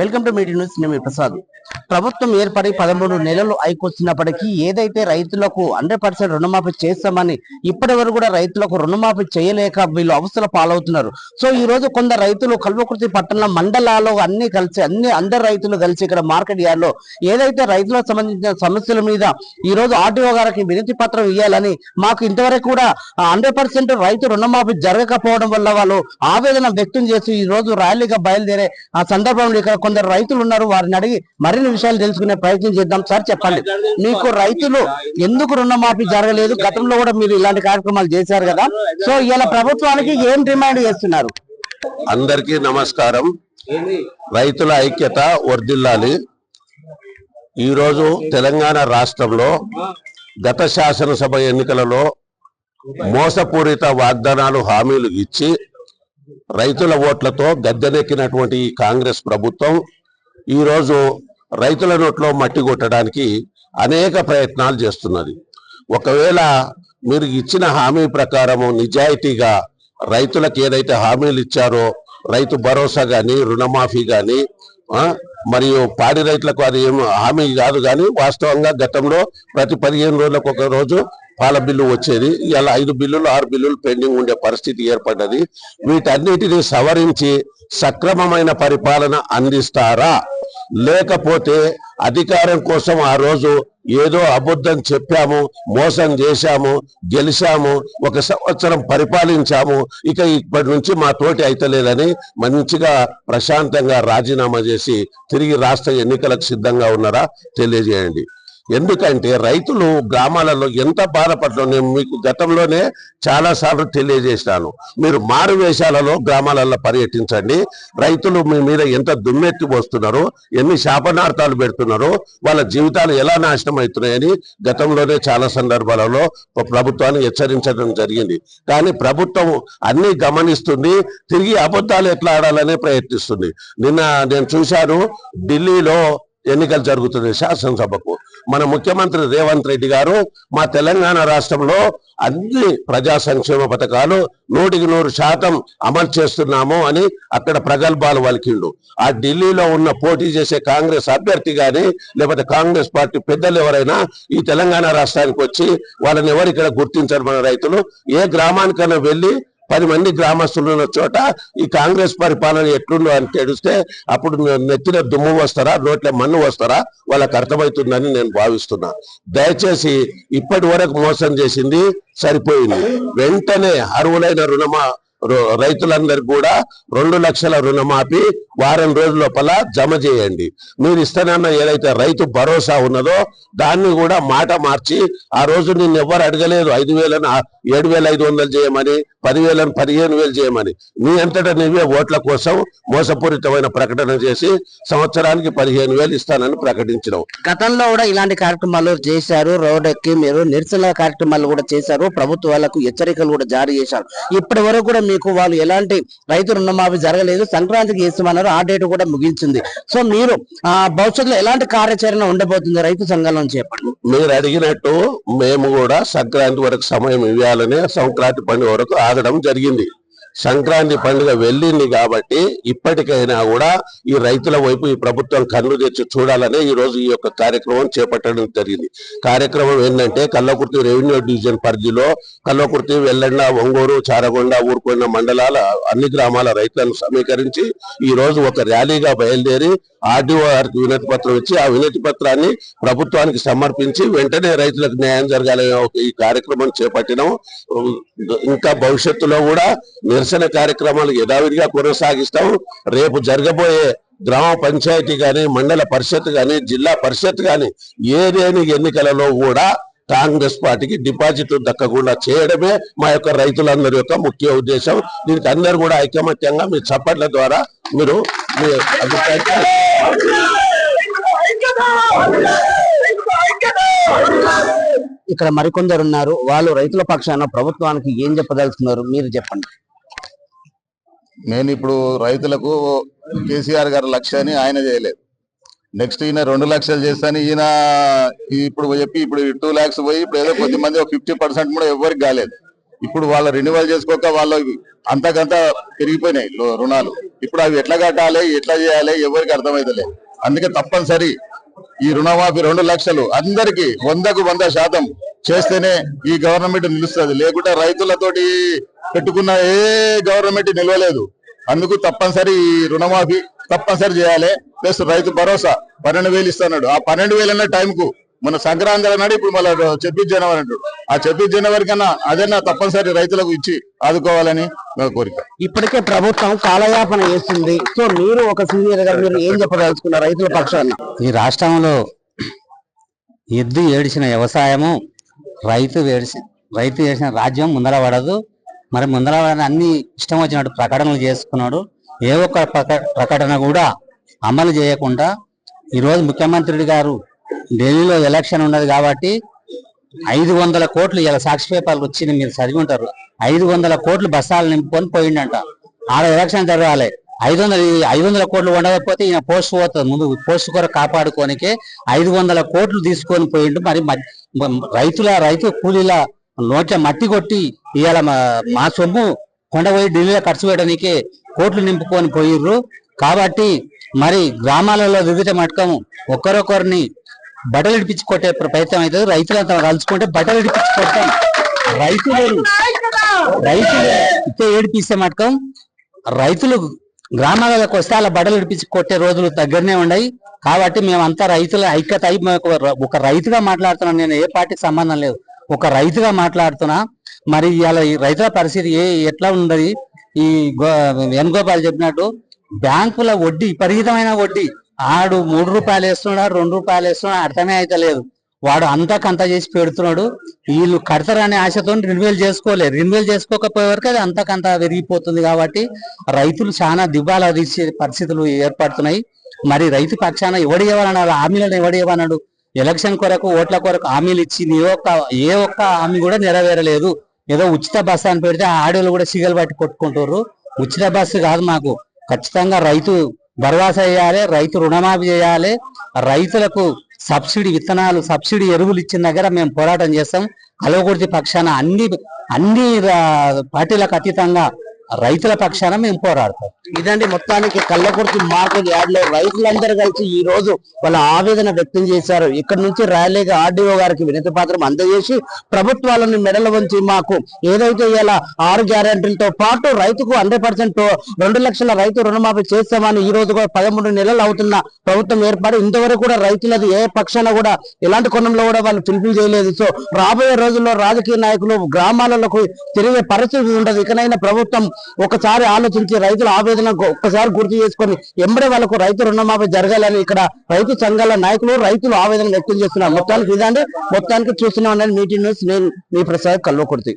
Welcome to media news నేను ప్రసాద్. ప్రభుత్వం ఏర్పడి పదమూడు నెలలు అయికొచ్చినప్పటికీ ఏదైతే రైతులకు హండ్రెడ్ పర్సెంట్ రుణమాఫీ చేస్తామని ఇప్పటి వరకు కూడా రైతులకు రుణమాఫీ చేయలేక వీళ్ళు అవసర పాలవుతున్నారు. సో ఈ రోజు కొందరు రైతులు కల్వకృతి పట్టణ మండలాల్లో అన్ని కలిసి అన్ని అందరు రైతులు కలిసి ఇక్కడ మార్కెట్ యార్డ్లో ఏదైతే రైతులకు సంబంధించిన సమస్యల మీద ఈ రోజు ఆర్టీఓ గారికి వినతి పత్రం ఇవ్వాలని మాకు ఇంతవరకు కూడా హండ్రెడ్ పర్సెంట్ రైతు రుణమాఫీ జరగకపోవడం వల్ల వాళ్ళు ఆవేదన వ్యక్తం చేసి ఈ రోజు ర్యాలీగా బయలుదేరే ఆ సందర్భంలో ఇక్కడ కొందరు రైతులు ఉన్నారు. వారిని అడిగి మరిన్ని విషయాలు తెలుసుకునే ప్రయత్నం చేద్దాం. సార్ చెప్పండి. మీకు రైతులు ఎందుకు రుణమాఫీ జరగలేదు? గతంలో కూడా మీరు ఇలాంటి కార్యక్రమాలు చేశారు కదా. సో ఇలా ప్రభుత్వానికి ఏం డిమాండ్ చేస్తున్నారు? అందరికీ నమస్కారం. రైతుల ఐక్యత వర్దిల్లాలి ఈరోజు తెలంగాణ రాష్ట్రంలో గత శాసనసభ ఎన్నికలలో మోసపూరిత వాగ్దానాలు హామీలు ఇచ్చి రైతుల ఓట్లతో గద్దెనెక్కినటువంటి ఈ కాంగ్రెస్ ప్రభుత్వం ఈరోజు రైతుల నోట్లో మట్టి కొట్టడానికి అనేక ప్రయత్నాలు చేస్తున్నది. ఒకవేళ మీరు ఇచ్చిన హామీ ప్రకారము నిజాయితీగా రైతులకు ఏదైతే హామీలు ఇచ్చారో రైతు భరోసా కానీ రుణమాఫీ కానీ మరియు పాడి రైతులకు అది ఏమి హామీ కాదు కానీ వాస్తవంగా గతంలో ప్రతి పదిహేను రోజులకు ఒక రోజు పాల బిల్లు వచ్చేది. ఇలా ఐదు బిల్లులు ఆరు బిల్లులు పెండింగ్ ఉండే పరిస్థితి ఏర్పడ్డది. వీటన్నిటిని సవరించి సక్రమమైన పరిపాలన అందిస్తారా? లేకపోతే అధికారం కోసం ఆ రోజు ఏదో అబద్ధం చెప్పాము మోసం చేశాము గెలిచాము ఒక సంవత్సరం పరిపాలించాము. ఇక ఇప్పటి నుంచి మా తోటి అయితలేదని మంచిగా ప్రశాంతంగా రాజీనామా చేసి తిరిగి రాష్ట్ర ఎన్నికలకు సిద్ధంగా ఉన్నారా? తెలియజేయండి. ఎందుకంటే రైతులు గ్రామాలలో ఎంత బాధపడటం నేను మీకు గతంలోనే చాలాసార్లు తెలియజేశాను. మీరు మారు వేషాలలో గ్రామాలలో పర్యటించండి. రైతులు మీ మీద ఎంత దుమ్మెత్తి పోస్తున్నారో ఎన్ని శాపనార్థాలు పెడుతున్నారో వాళ్ళ జీవితాలు ఎలా నాశనం అవుతున్నాయని గతంలోనే చాలా సందర్భాలలో ప్రభుత్వాన్ని హెచ్చరించడం జరిగింది. కానీ ప్రభుత్వం అన్ని గమనిస్తుంది తిరిగి అబద్ధాలు ఎట్లా ఆడాలనే ప్రయత్నిస్తుంది. నిన్న నేను చూశాను ఢిల్లీలో ఎన్నికలు జరుగుతుంది శాసనసభకు. మన ముఖ్యమంత్రి రేవంత్ రెడ్డి గారు మా తెలంగాణ రాష్ట్రంలో అన్ని ప్రజా సంక్షేమ పథకాలు నూటికి నూరు శాతం అమలు చేస్తున్నాము అని అక్కడ ప్రగల్భాలు వలికిండు. ఆ ఢిల్లీలో ఉన్న పోటీ చేసే కాంగ్రెస్ అభ్యర్థి గాని లేకపోతే కాంగ్రెస్ పార్టీ పెద్దలు ఎవరైనా ఈ తెలంగాణ రాష్ట్రానికి వచ్చి వాళ్ళని ఎవరు ఇక్కడ గుర్తించరు మన రైతులు? ఏ గ్రామానికైనా వెళ్ళి పది మంది గ్రామస్తులు ఉన్న చోట ఈ కాంగ్రెస్ పరిపాలన ఎట్లుందో అని తెలిస్తే అప్పుడు నెత్తిన దుమ్ము వస్తారా నోట్ల మన్ను వస్తారా వాళ్ళకి అర్థమవుతుందని నేను భావిస్తున్నా. దయచేసి ఇప్పటి వరకు మోసం చేసింది సరిపోయింది. వెంటనే అర్హులైన రుణమా రైతులందరికీ కూడా రెండు లక్షల రుణమాఫీ వారం రోజుల లోపల జమ చేయండి. మీరు ఇస్తానన్న ఏదైతే రైతు భరోసా ఉన్నదో దాన్ని కూడా మాట మార్చి ఆ రోజు నిన్ను ఎవరు అడగలేదు ఐదు వేలను ఏడు వేల ఐదు వందలు చేయమని పదివేలను పదిహేను వేలు చేయమని. నీ అంతటా నువ్వే ఓట్ల కోసం మోసపూరితమైన ప్రకటన చేసి సంవత్సరానికి పదిహేను వేలు ఇస్తానని ప్రకటించడం గతంలో కూడా ఇలాంటి కార్యక్రమాలు చేశారు. రోడ్ ఎక్కి మీరు నిరసన కార్యక్రమాలు కూడా చేశారు. ప్రభుత్వాలకు హెచ్చరికలు కూడా జారీ చేశారు. ఇప్పటి వరకు కూడా మీకు వాళ్ళు ఎలాంటి రైతు రుణమాఫీ జరగలేదు. సంక్రాంతికి ఇస్తామన్నారు ఆ డేట్ కూడా ముగించింది. సో మీరు ఆ భవిష్యత్తులో ఎలాంటి కార్యాచరణ ఉండబోతుంది రైతు సంఘాల నుంచి చెప్పండి. మీరు అడిగినట్టు మేము కూడా సంక్రాంతి వరకు సమయం ఇవ్వాలని సంక్రాంతి పండుగ వరకు ఆగడం జరిగింది. సంక్రాంతి పండుగ వెళ్ళింది కాబట్టి ఇప్పటికైనా కూడా ఈ రైతుల వైపు ఈ ప్రభుత్వం కన్ను తెచ్చి చూడాలని ఈ రోజు ఈ యొక్క కార్యక్రమం చేపట్టడం జరిగింది. కార్యక్రమం ఏంటంటే కల్లకుర్తి రెవెన్యూ డివిజన్ పరిధిలో కల్లకుర్తి వెల్లండ ఒంగోరు చారగొండ ఊరుకొండ మండలాల అన్ని గ్రామాల రైతులను సమీకరించి ఈ రోజు ఒక ర్యాలీగా బయలుదేరి ఆర్డీఓ గారికి వినతి పత్రం ఇచ్చి ఆ వినతి పత్రాన్ని ప్రభుత్వానికి సమర్పించి వెంటనే రైతులకు న్యాయం జరగాలనే ఒక ఈ కార్యక్రమం చేపట్టినాం. ఇంకా భవిష్యత్తులో కూడా నిరసన కార్యక్రమాలు యథావిధిగా కొనసాగిస్తాం. రేపు జరగబోయే గ్రామ పంచాయతీ కానీ మండల పరిషత్ కానీ జిల్లా పరిషత్ కానీ ఏదేని ఎన్నికలలో కూడా కాంగ్రెస్ పార్టీకి డిపాజిట్లు దక్కకుండా చేయడమే మా యొక్క రైతులందరి యొక్క ముఖ్య ఉద్దేశం. దీనికి అందరూ కూడా ఐకమత్యంగా మీ చప్పట్ల ద్వారా మీరు మీ ఇక్కడ మరికొందరు ఉన్నారు. వాళ్ళు రైతుల పక్షాన ప్రభుత్వానికి ఏం చెప్పదలుచుకున్నారు? మీరు చెప్పండి. నేను ఇప్పుడు రైతులకు కేసీఆర్ గారి లక్ష్యాన్ని ఆయన చేయలేదు. నెక్స్ట్ ఈయన రెండు లక్షలు చేస్తాను ఈయన ఇప్పుడు చెప్పి ఇప్పుడు టూ ల్యాక్స్ పోయి ఇప్పుడు ఏదో కొద్ది మంది ఫిఫ్టీ పర్సెంట్ కూడా ఎవరికి కాలేదు. ఇప్పుడు వాళ్ళ రెన్యువల్ చేసుకోక వాళ్ళ అంతకంత పెరిగిపోయినాయి రుణాలు. ఇప్పుడు అవి ఎట్లా కట్టాలి ఎట్లా చేయాలి ఎవరికి అర్థమైతలే. అందుకే తప్పనిసరి ఈ రుణమాఫీ రెండు లక్షలు అందరికి వందకు వంద శాతం చేస్తేనే ఈ గవర్నమెంట్ నిలుస్తుంది. లేకుంటే రైతులతోటి పెట్టుకున్న ఏ గవర్నమెంట్ నిలవలేదు. అందుకు తప్పనిసరి ఈ రుణమాఫీ తప్పనిసరి చేయాలి. ప్లస్ రైతు భరోసా పన్నెండు వేలు ఇస్తున్నాడు. ఆ పన్నెండు వేలు అన్న టైంకు మన సంక్రాంతి అన్నాడు ఇప్పుడు మళ్ళీ చెప్పిస్ జనవరి అంటాడు. ఆ చెప్పిస్ జనవరి కన్నా అదన్నా తప్పనిసరి రైతులకు ఇచ్చి ఆదుకోవాలని నా కోరిక. ఇప్పటికే ప్రభుత్వం కాలయాపన చేస్తుంది సో మీరు ఒక సీనియర్గా మీరు ఏం చెప్పదలుచుకున్నారు రైతుల పక్షాన్ని ఈ రాష్ట్రంలో ఎద్దు ఏడిచిన వ్యవసాయము రైతు ఏడిసి రైతు చేసిన రాజ్యం ముందర పడదు. మరి ముందర అన్ని ఇష్టం వచ్చినట్టు ప్రకటనలు చేసుకున్నాడు. ఏ ఒక్క ప్రకటన కూడా అమలు చేయకుండా ఈరోజు ముఖ్యమంత్రి గారు ఢిల్లీలో ఎలక్షన్ ఉన్నది కాబట్టి ఐదు వందల కోట్లు ఇలా సాక్షి పేపర్లు వచ్చింది మీరు చదివి ఉంటారు. ఐదు వందల కోట్లు బస్సాలు నింపుకొని పోయిండంట. ఆడ ఎలక్షన్ జరగాలి. ఐదు వందల ఐదు వందల కోట్లు ఉండకపోతే ఈయన పోస్ట్ పోతుంది ముందు పోస్ట్ కొరకు కాపాడుకోనికే ఐదు వందల కోట్లు తీసుకొని పోయిండు. మరి రైతుల రైతు కూలీల నోట్ల మట్టి కొట్టి ఇవాళ మా మా సొమ్ము కొండ పోయి ఢిల్లీలో ఖర్చు పెట్టడానికే కోట్లు నింపుకొని పోయిర్రు. కాబట్టి మరి గ్రామాలలో వివిధ మటకం ఒకరొకరిని బట్టలు ఇడిపించి కొట్టే ప్రయత్నం అవుతుంది రైతులంతా కలుసుకుంటే బట్టలు ఇడిపించి కొట్టాం రైతులు రైతులు ఇచ్చే ఏడిపిస్తే మటకం రైతులు గ్రామాలకు వస్తే అలా బట్టలు ఇడిపించి కొట్టే రోజులు దగ్గరనే ఉన్నాయి కాబట్టి మేమంతా రైతుల ఐక్యత అయి ఒక- ఒక రైతుగా మాట్లాడుతున్నాను నేను ఏ పార్టీకి సంబంధం లేదు. ఒక రైతుగా మాట్లాడుతున్నా మరి ఇవాళ ఈ రైతుల పరిస్థితి ఏ ఎట్లా ఉన్నది? ఈ గో- వేణుగోపాల్ చెప్పినట్టు బ్యాంకుల వడ్డీ విపరీతమైన వడ్డీ. ఆడు మూడు రూపాయలు వేస్తున్నాడు రెండు రూపాయలు వేస్తున్నాడు అర్థమే అయితే లేదు. వాడు అంతకంత చేసి పెడుతున్నాడు. వీళ్ళు కడతారనే ఆశతో రిన్యూవల్ చేసుకోలేదు రిన్యూవల్ చేసుకోకపోయే వరకు అది అంతకంత పెరిగిపోతుంది కాబట్టి రైతులు చాలా దివాలా తీసే పరిస్థితులు ఏర్పడుతున్నాయి. మరి రైతు పక్షాన ఎవడు ఇవ్వాలన్నాడు? హామీలను ఎవడు ఇవ్వన్నాడు ఎలక్షన్ కొరకు ఓట్ల కొరకు హామీలు ఇచ్చి ఏ ఒక్క ఏ ఒక్క హామీ కూడా నెరవేరలేదు. ఏదో ఉచిత బస్సు అని పెడితే ఆ ఆడోళ్ళు కూడా సిగలు పట్టి కొట్టుకుంటారు ఉచిత బస్సు కాదు మాకు. ఖచ్చితంగా రైతు భరోసా చేయాలి రైతు రుణమాఫీ చేయాలి. రైతులకు సబ్సిడీ విత్తనాలు సబ్సిడీ ఎరువులు ఇచ్చిన దగ్గర మేము పోరాటం చేస్తాం. కలవకుర్తి పక్షాన అన్ని అన్ని పార్టీలకు అతీతంగా రైతుల పక్షాన మేము పోరాడతాం. ఇదండి మొత్తానికి కళ్ళకుర్తి మార్కెట్ యార్డ్లో రైతులందరూ కలిసి ఈ రోజు వాళ్ళ ఆవేదన వ్యక్తం చేశారు. ఇక్కడ నుంచి ర్యాలీగా ఆర్డీఓ గారికి వినతి పత్రం అందజేసి ప్రభుత్వాలను మెడల వంచి మాకు ఏదైతే ఇలా ఆరు గ్యారంటీలతో పాటు రైతుకు హండ్రెడ్ పర్సెంట్ రెండు లక్షల రైతు రుణమాఫీ చేస్తామని ఈ రోజు కూడా పదమూడు నెలలు అవుతున్న ప్రభుత్వం ఏర్పాటు ఇంతవరకు కూడా రైతులది ఏ పక్షాన కూడా ఎలాంటి కోణంలో కూడా వాళ్ళు పిలుపులు చేయలేదు. సో రాబోయే రోజుల్లో రాజకీయ నాయకులు గ్రామాలకు తిరిగే పరిస్థితి ఉండదు. ఇకనైనా ప్రభుత్వం ఒకసారి ఆలోచించి రైతుల ఆవేదన ఒక్కసారి గుర్తు చేసుకొని ఎంబడే వాళ్ళకు రైతు రుణమాఫీ జరగాలని ఇక్కడ రైతు సంఘాల నాయకులు రైతులు ఆవేదన వ్యక్తం చేస్తున్నారు. మొత్తానికి ఇదండి. మొత్తానికి చూస్తున్నాం మీటింగ్ న్యూస్. నేను మీ ప్రసాద్ కల్వకుర్తి.